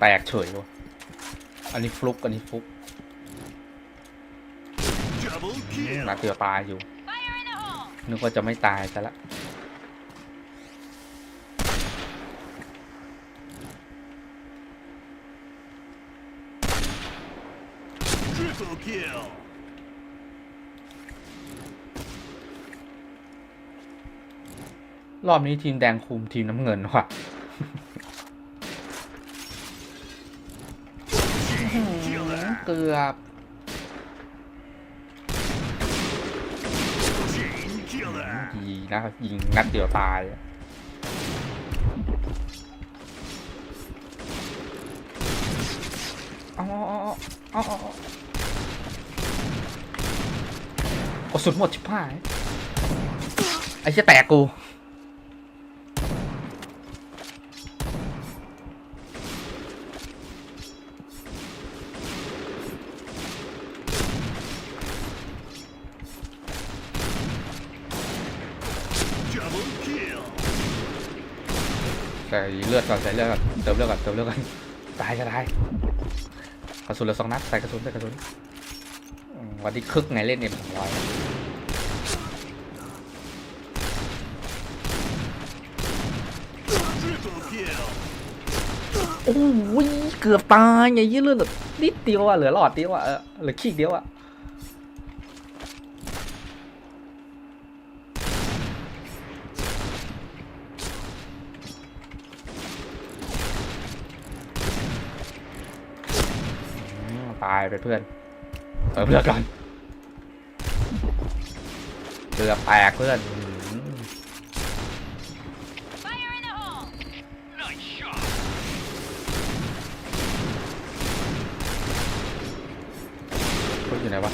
แตกเฉยวะอันนี้ฟลุก อันนี้ฟลุก Double kill. นัดเดียวตายอยู่ นึกว่าจะไม่ตายซะละ Triple kill. รอบนี้ทีมแดงคุมทีมน้ำเงินว่ะ เกือบ Chain killer. ดีนะยิงนัดเดียวตายอะเอาเอาเอาเออาเอสุนหมดชิบหายไอ้เชี่ยแตกกู เลือดก่อนใส่เลือดก่อนเติมเลือดก่อนเติมเลือดก่อนตายจะตายกระสุนเหลือสองนัดใส่กระสุนใส่กระสุนวันนี้คึกไงเล่นเอ็มสองร้อยโอ้ยเกือบตายไงยี่เลือดนิดเดียวอะเหลือหลอดเดียวอะเออเหลือขีดเดียวอะ ตายไปเพื่อนเติมเลือดก่อนเกือบแตกเพื่อนอืม Nice shot. เฮ้ยอยู่ไหนวะ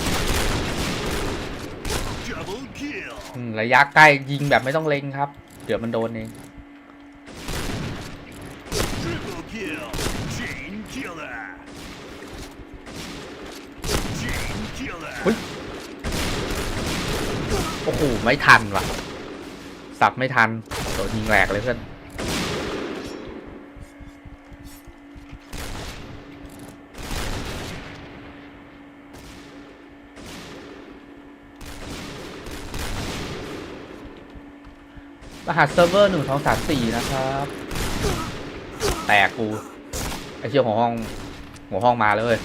Double kill. อืมระยะใกล้ยิงแบบไม่ต้องเล็งครับ เดี๋ยวมันโดนเอง เฮ้ยโอ้โหไม่ทันว่ะ สับไม่ทันโดนยิงแหลกเลยเพื่อนรหัสเซิร์ฟเวอร์หนึ่งสองสามสี่นะครับ แตกกู ไอเชี่ยหัวห้อง หัวห้องมาเลย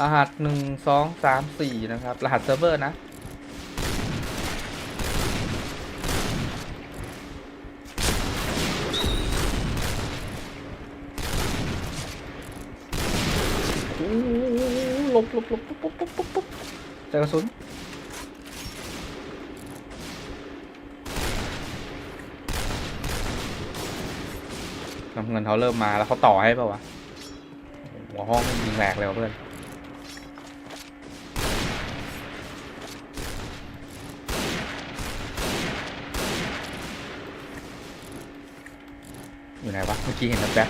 รหัสหนึ่งสองสามสี่นะครับ รหัสเซิร์ฟเวอร์นะหลบหลบหลบปุ๊บปุ๊บปุ๊บปุ๊บใส่กระสุนน้ำเงินเขาเริ่มมาแล้วเขาต่อให้เปล่าวะ หัวห้องยิงแหลกเลยว่ะเพื่อน อยู่ไหนวะ เมื่อกี้เห็นแป๊บ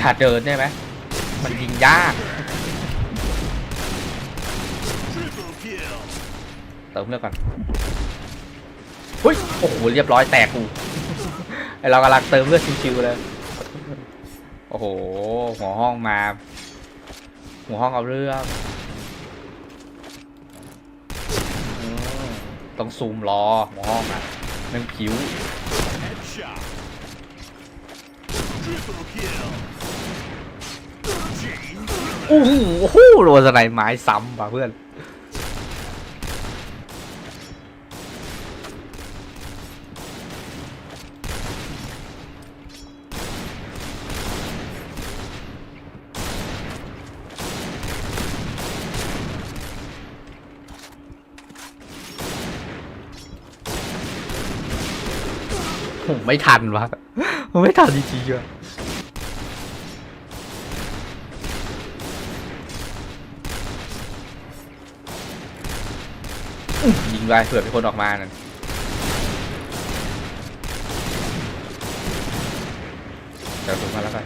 ขาดเดินได้ไหม มันยิงยาก เติมเลือดก่อนเฮ้ย โอ้โห เรียบร้อยแตกกู ไอเรากำลังเติมเลือดชิวๆเลย โอ้โห หัวห้องมา หัวห้องเอาเรื่องอืม ต้องซูมรอหัวห้องอะนึ่งผิวโอ้โหโอ้โหโรสไนไม้ซ้ำป่ะเพื่อน ผมไม่ทันวะผมไม่ทันจริงๆอะอื้อยิงไปเผื่อมีคนออกมานั่นเดี๋ยวถูกมาแล้วกัน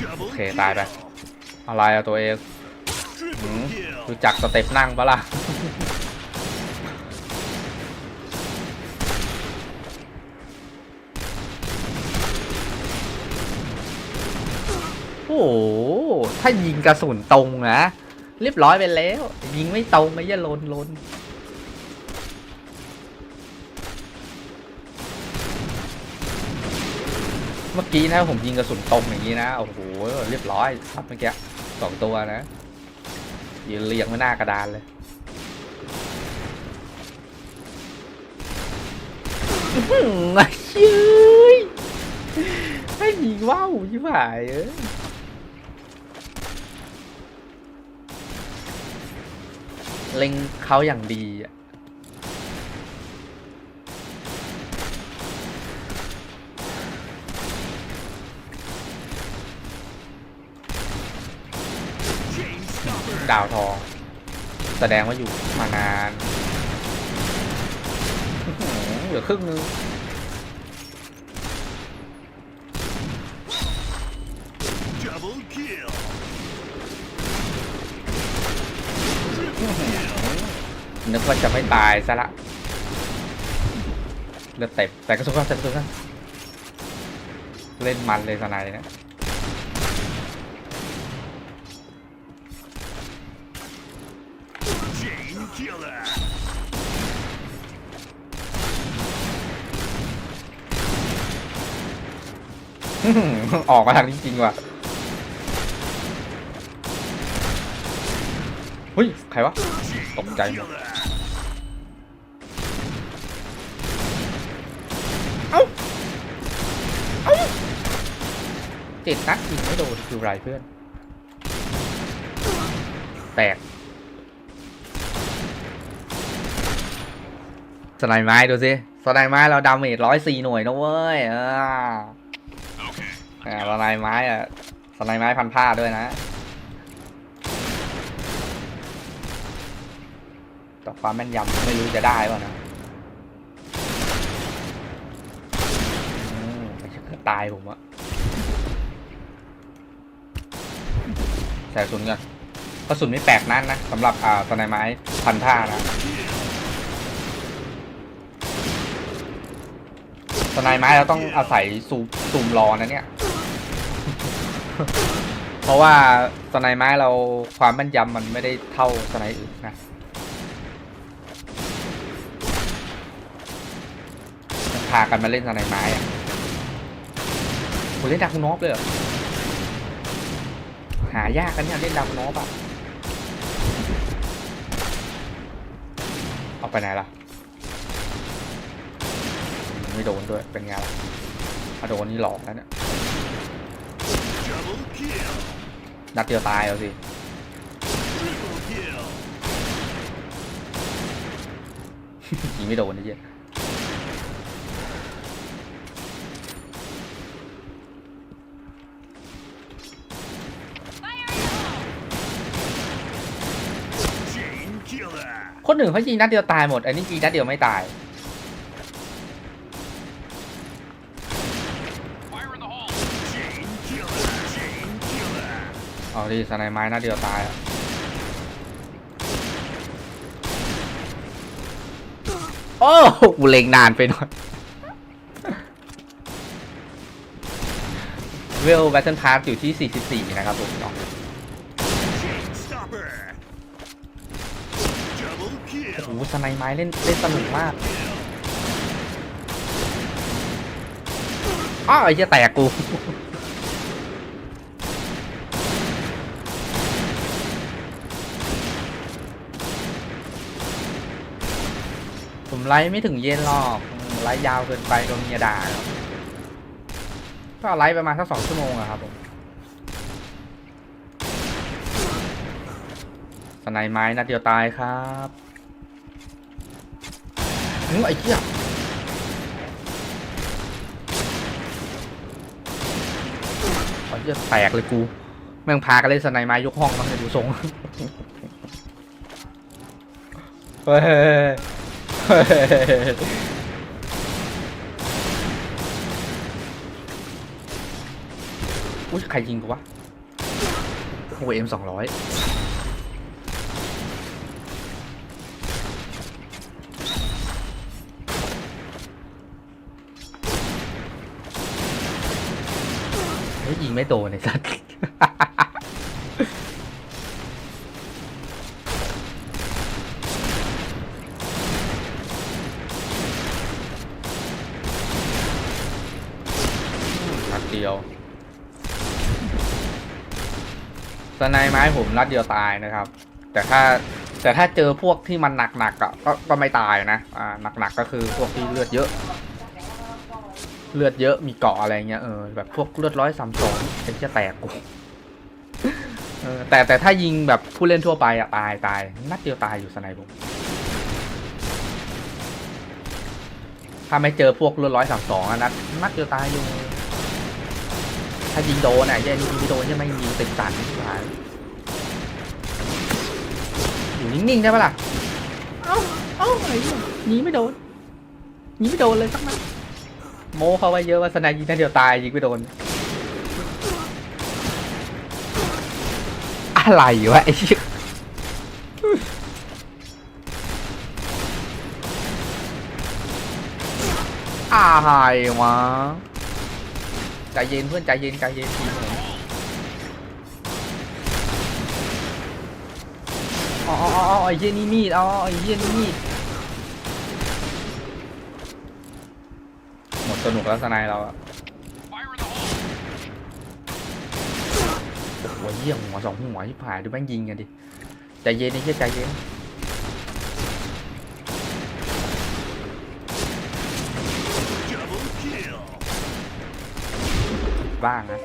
Double Okay, kill. bye, bye. อะไรอะตัวเอง Triple Hmm? kill. รู้จักสเต็ปนั่งปะล่ะ อ้โห ถ้ายิงกระสุนตรงนะเรียบร้อยไปแล้ว ยิงไม่ตรงไม่ย่าลนลนเมื่อกี้นะผมยิงกระสุนตรงอย่างนี้นะ โอ้โห เรียบร้อยครับเมื่อกี้สองตัวนะยืนเรียงไว้หน้ากระดานเลยอื้อหือไอ้ย้ยให้ยิงว่าวชิบหายเอ้ เล็งเขาอย่างดีอะดาวทอง แสดงว่าอยู่มานานเหลือครึ่งนึง นึกว่าจะไม่ตายซะละเลือดเต็มแต่กระสุนกันแต่กระสุนกันเล่นมันเลยสนายนะ Chain killer. อื้อกมาทางนี้จริงว่ะเฮ้ย ใครวะ Chain Tốc chạy mà. killer. เจ็ดนัดยิงไม่โดนคือไรเพื่อน แตกสไนไม้ดูสิสไนไม้เราดาเมจร้อยสี่หน่วยนะเว้ยอ่า Okay. อ่าสไนไม้อะสไนไม้พันผ้าด้วยนะแต่ความแม่นยำไม่รู้จะได้ป่ะนะอืมไม่ใช่ตายผมอะ ใส่กระสุนกันกระสุนไม่แปลกนั่นนะสำหรับอ่าสไนไม้พันผ้านะสไนไม้เราต้องอาศัยซูมซูมรอนะเนี่ย เพราะว่าสไนไม้เราความแม่นยำมันไม่ได้เท่าสไนด์อื่นนะพากันมาเล่นสไนไม้อะคุณเล่นดาคุณนอฟเลยเหรอ หายากกันเนี่ยเล่นดาคุณนอฟอะเอาไปไหนล่ะ ไม่โดนด้วย เป็นไงล่ะถ้าโดนนี่หลอกแล้วเนี่ยนัดเดียวตายเอาสิยิงไม่โดนนี่เหี้ คนหนึ่งเขายิงนัดเดียวตายหมด อันนี้ยิงนัดเดียวไม่ตาย เอาดิสไนไม้นัดเดียวตายอะโอ้กูเล็งนานไปหน่อย เวลแบทเทิลพาร์อยู่ที่ 44 นะครับผมเนาะ โอ้โหสไนไม้เล่นเล่นสนุกมากอ้าวไอ้เหี้ยแตกกูผมไลฟ์ไม่ถึงเย็นหรอกไลฟ์ยาวเกินไปโดนเมียด่าก็ไลฟ์ประมาณสักสองชั่วโมงอะครับผมสไนไม้นัดเดียวตายครับ หือไอ้เหี้ยขอเหี้ยแตกเลยกู แม่งพากันเล่นสไนมายกห้องมั้งเนี่ยดูทรงเฮ้ยเฮ้ยอุ้ยใครยิงกูวะโอ้เอ็มสองร้อย ยิงไม่โดนไอ้สัสนัดเดียวสไนไม้ผมนัดเดียวตายนะครับ แต่ถ้าแต่ถ้าเจอพวกที่มันหนักๆอะก็ก็ไม่ตายนะอ่าหนักๆก็คือพวกที่เลือดเยอะ เลือดเยอะมีเกาะอะไรเงี้ยเออแบบพวกเลือดร้อยสามสองเป็นจะแตกกูเออแต่แต่ถ้ายิงแบบผู้เล่นทั่วไปอะตายตายนัดเดียวตายอยู่สไนผมถ้าไม่เจอพวกเลือดร้อยสามสองนัดนัดเดียวตายอยู่ถ้ายิงโดนอะแย่นี่ยิงไม่โดนใช่ไหมยิงติดสันที่หายอยู่นิ่งๆได้ปะล่ะเอ้าเอ้าไอ้เหี้ยยิงไม่โดนยิงไม่โดนเลยสักนัด โม้เขาไว้เยอะว่าสนายยิงนัดเดียวตายยิงไม่โดน อะไรวะไอ้เหี้ยอะไรวะใจเย็นเพื่อนใจเย็นใจเย็นทีมผมอ๋ออ๋ออ๋อไอ้เหี้ยนี่มีดอ๋อไอ้เหี้ยนี่มีดหมด สนุกแล้วสนายเราอะหัวเยี่ยมหัวสองหัวที่ผ่านดูแม่งยิงกันดิใจเย็นไอ้เหี้ยใจเย็นบ้างนะ